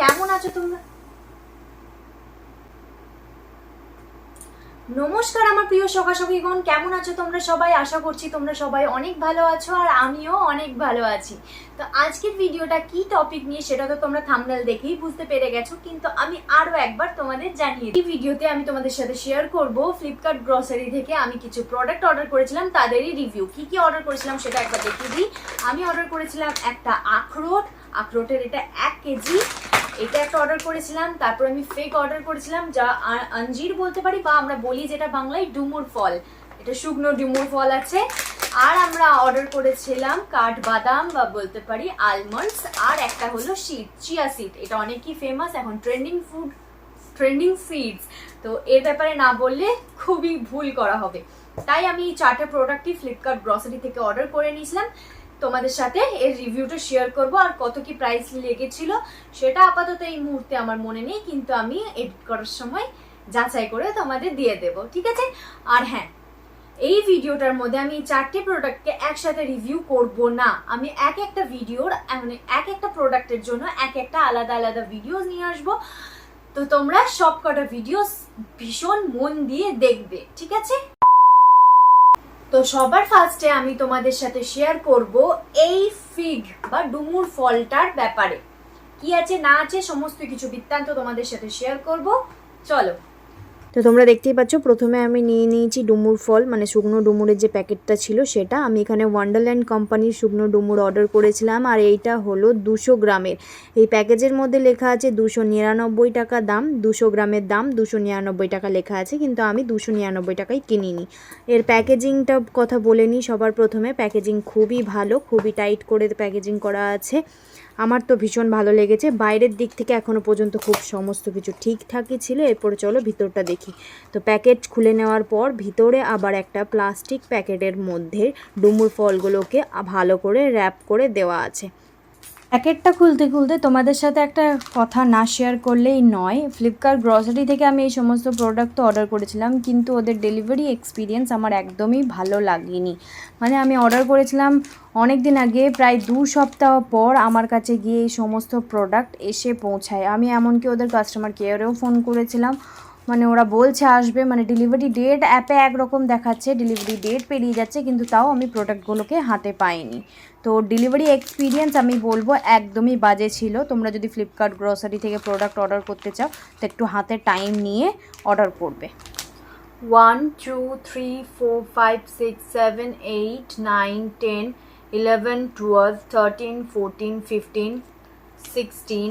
কেমন আছো তোমরা? নমস্কার আমার প্রিয় সখা সখীগণ কেমন আছো তোমরা সবাই? আশা করছি তোমরা সবাই অনেক ভালো আছো আর আমিও অনেক ভালো আছি। তো আজকের ভিডিওটা কি টপিক নিয়ে সেটা তো তোমরা থামনেল দেখেই বুঝতে পেরে গেছো, কিন্তু আমি আরও একবার তোমাদের জানিয়ে এই ভিডিওতে আমি তোমাদের সাথে শেয়ার করব ফ্লিপকার্ট গ্রসারি থেকে আমি কিছু প্রোডাক্ট অর্ডার করেছিলাম, তাদেরই রিভিউ কি কি অর্ডার করেছিলাম সেটা একবার দেখিয়ে দিই। আমি অর্ডার করেছিলাম একটা আখরোট আখরোটের এটা এক কেজি। এটা একটা অর্ডার করেছিলাম, তারপর আমি ফেক অর্ডার করেছিলাম, যা আঞ্জির বলতে পারি বা আমরা বলি যেটা বাংলায় ডুমুর ফল। এটা শুকনো ডুমুর ফল আছে। আর আমরা অর্ডার করেছিলাম কাঠবাদাম বা বলতে পারি আলমন্ডস আর একটা হলো সিড চিয়া সিড এটা অনেকই ফেমাস এখন ট্রেন্ডিং ফুড ট্রেন্ডিং সিডস তো এর ব্যাপারে না বললে খুবই ভুল করা হবে। তাই আমি চারটে প্রোডাক্টই ফ্লিপকার্ট গ্রসারি থেকে অর্ডার করে নিয়েছিলাম। তোমাদের সাথে এর রিভিউটা শেয়ার করব আর কত কি প্রাইস লেগেছিল সেটা আপাতত এই মুহূর্তে আমার মনে নেই, কিন্তু আমি এডিট করার সময় যাচাই করে তোমাদের দিয়ে দেব, ঠিক আছে? আর হ্যাঁ এই ভিডিওটার মধ্যে আমি চারটে প্রোডাক্টকে একসাথে রিভিউ করব না। আমি এক একটা ভিডিওর মানে এক একটা প্রোডাক্টের জন্য এক একটা আলাদা আলাদা ভিডিও নিয়ে আসব। তো তোমরা সব কটা ভিডিও ভীষণ মন দিয়ে দেখবে, ঠিক আছে? তো সবার ফার্স্টে আমি তোমাদের সাথে শেয়ার করব এই ফিগ বা ডুমুর ফলটার ব্যাপারে। কি আছে, না আছে, সমস্ত কিছু বৃত্তান্ত তোমাদের সাথে শেয়ার করব। চলো। তো তোমরা দেখতেই পাচ্ছ, প্রথমে আমি নিয়ে নিয়েছি ডুমুর ফল মানে শুকনো ডুমুরের যে প্যাকেটটা ছিল সেটা। আমি এখানে ওয়ান্ডারল্যান্ড কোম্পানির শুকনো ডুমুর অর্ডার করেছিলাম, আর এইটা হলো দুশো গ্রামের। এই প্যাকেজের মধ্যে লেখা আছে দুশো নিরানব্বই টাকা দাম, দুশো গ্রামের দাম, দুশো নিরানব্বই টাকা লেখা আছে, কিন্তু আমি দুশো নিরানব্বই টাকায় কিনিনি। এর প্যাকেজিংটা কথা বলে নিই সবার প্রথমে, প্যাকেজিং খুবই ভালো, খুবই টাইট করে প্যাকেজিং করা আছে। আমার তো ভীষণ ভালো লেগেছে, বাইরের দিক থেকে এখনও পর্যন্ত খুব সমস্ত কিছু ঠিকঠাকই ছিল, এরপরে চলো ভিতরটা দেখি। তো প্যাকেট খুলে নেওয়ার পর ভিতরে আবার একটা প্লাস্টিক প্যাকেটের মধ্যে ডুমুর ফলগুলোকে ভালো করে র্যাপ করে দেওয়া আছে। প্যাকেটটা খুলতে খুলতে তোমাদের সাথে একটা কথা না শেয়ার করলেই নয়। ফ্লিপকার্ট গ্রসারি থেকে আমি এই সমস্ত প্রোডাক্ট তো অর্ডার করেছিলাম, কিন্তু ওদের ডেলিভারি এক্সপিরিয়েন্স আমার একদমই ভালো লাগেনি। মানে আমি অর্ডার করেছিলাম অনেক দিন আগে, প্রায় দু সপ্তাহ পর আমার কাছে গিয়ে এই সমস্ত প্রোডাক্ট এসে পৌঁছায়। আমি এমনকি ওদের কাস্টমার কেয়ারেও ফোন করেছিলাম। মানে ওরা বলছে আসবে মানে ডেলিভারি ডেট অ্যাপে একরকম দেখাচ্ছে ডেলিভারি ডেট পেরিয়ে যাচ্ছে, কিন্তু তাও আমি প্রোডাক্টগুলোকে হাতে পাইনি। তো ডেলিভারি এক্সপিরিয়েন্স আমি বলব একদমই বাজে ছিল। তোমরা যদি ফ্লিপকার্ট গ্রসারি থেকে প্রোডাক্ট অর্ডার করতে চাও, তো একটু হাতে টাইম নিয়ে অর্ডার করবে। One two three four five six seven eight nine ten eleven twelve thirteen fourteen fifteen sixteen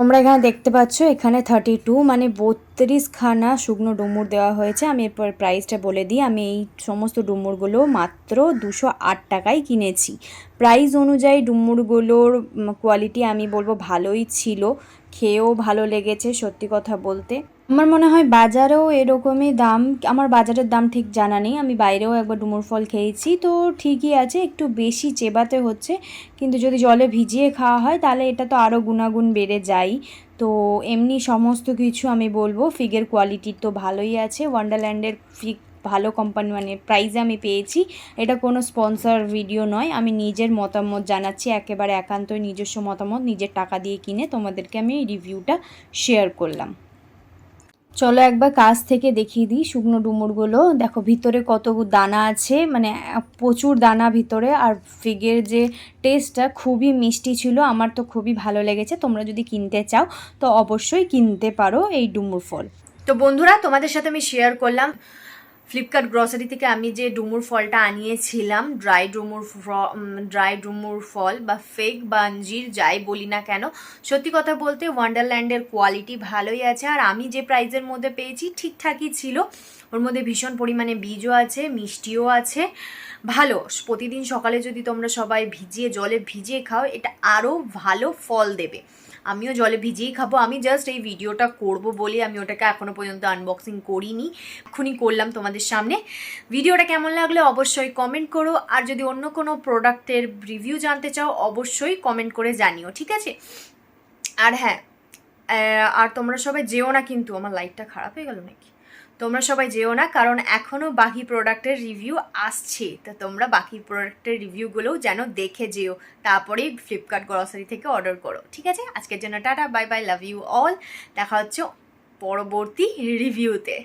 তোমরা এখানে দেখতে পাচ্ছ, এখানে থার্টি টু মানে বত্রিশ খানা শুকনো ডুমুর দেওয়া হয়েছে। আমি এরপর প্রাইসটা বলে দিই। আমি এই সমস্ত ডুমুরগুলো মাত্র দুশো আট টাকায় কিনেছি। প্রাইস অনুযায়ী ডুমুরগুলোর কোয়ালিটি আমি বলব ভালোই ছিল। খেয়েও ভালো লেগেছে সত্যি কথা বলতে। আমার মনে হয় বাজারেও এরকমই দাম, আমার বাজারের দাম ঠিক জানা নেই। আমি বাইরেও একবার ডুমুর ফল খেয়েছি, তো ঠিকই আছে, একটু বেশি চেবাতে হচ্ছে। কিন্তু যদি জলে ভিজিয়ে খাওয়া হয়, তাহলে এটা তো আরও গুণাগুণ বেড়ে যায়। তো এমনি সমস্ত কিছু আমি বলব ফিগের কোয়ালিটি তো ভালোই আছে ওয়ান্ডারল্যান্ডের ফিগ ভালো কোম্পানি মানে প্রাইজে আমি পেয়েছি। এটা কোনো স্পন্সর ভিডিও নয়, আমি নিজের মতামত জানাচ্ছি, একেবারে একান্তই নিজস্ব মতামত, নিজের টাকা দিয়ে কিনে তোমাদেরকে আমি রিভিউটা শেয়ার করলাম। চলো একবার কাছ থেকে দেখিয়ে দিই শুকনো ডুমুরগুলো। দেখো, ভিতরে কত দানা আছে মানে প্রচুর দানা ভিতরে, আর ফিগের যে টেস্টটা খুবই মিষ্টি ছিল, আমার তো খুবই ভালো লেগেছে। তোমরা যদি কিনতে চাও, তো অবশ্যই কিনতে পারো এই ডুমুর ফল। তো বন্ধুরা, তোমাদের সাথে আমি শেয়ার করলাম। ফ্লিপকার্ট গ্রসারি থেকে আমি যে ডুমুর ফলটা আনিয়েছিলাম ড্রাই ডুমুর ড্রাই ডুমুর ফল বা ফেক বা আঞ্জির যাই বলি না কেন, সত্যি কথা বলতে ওয়ান্ডারল্যান্ডের কোয়ালিটি ভালোই আছে। আর আমি যে প্রাইজের মধ্যে পেয়েছি ঠিকঠাকই ছিল। ওর মধ্যে ভীষণ পরিমাণে বীজও আছে, মিষ্টিও আছে। ভালো, প্রতিদিন সকালে যদি তোমরা সবাই ভিজিয়ে, জলে ভিজিয়ে খাও, এটা আরও ভালো ফল দেবে। আমিও জলে ভিজিয়েই খাব। আমি জাস্ট এই ভিডিওটা করব বলে আমি ওটাকে এখনও পর্যন্ত আনবক্সিং করিনি। এক্ষুনি করলাম তোমাদের সামনে। ভিডিওটা কেমন লাগলে অবশ্যই কমেন্ট করো। আর যদি অন্য কোনো প্রোডাক্টের রিভিউ জানতে চাও, অবশ্যই কমেন্ট করে জানিও, ঠিক আছে? আর হ্যাঁ আর তোমরা সবাই যেও না কিন্তু, আমার লাইটটা খারাপ হয়ে গেল নাকি? তোমরা সবাই যেও না, কারণ এখনও বাকি প্রোডাক্টের রিভিউ আসছে। তো তোমরা বাকি প্রোডাক্টের রিভিউগুলোও যেন দেখে যেও, তারপরেই ফ্লিপকার্ট গ্রসারি থেকে অর্ডার করো। ঠিক আছে? আজকের জন্য tata bye bye love you all দেখা হচ্ছে পরবর্তী রিভিউতে।